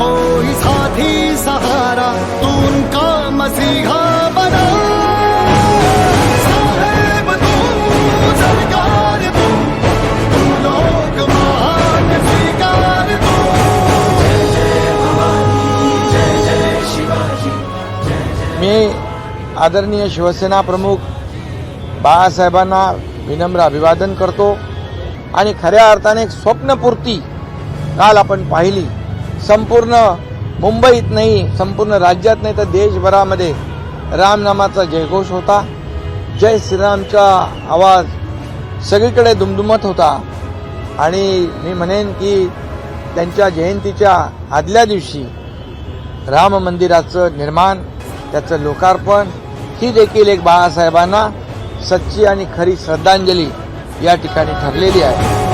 कोई साथी सहारा तू उनका मसीहा बना? साहेब तू सरकार तू तू महान स्वीकार तू। मी आदरणीय शिवसेना प्रमुख बाळासाहेबांना विनम्र अभिवादन करतो आणि खऱ्या अर्थाने एक स्वप्नपूर्ती काल आपण पाहिली. संपूर्ण मुंबईत नाही संपूर्ण राज्यात नाही तर देशभरामध्ये रामनामाचा जयघोष होता. जय श्रीरामचा आवाज सगळीकडे दुमदुमत होता. आणि मी म्हणेन की त्यांच्या जयंतीच्या आदल्या दिवशी राम मंदिराचं निर्माण त्याचं लोकार्पण ही देखील एक बाळासाहेबांना सच्ची आणि खरी श्रद्धांजली या ठिकाणी ठरलेली आहे.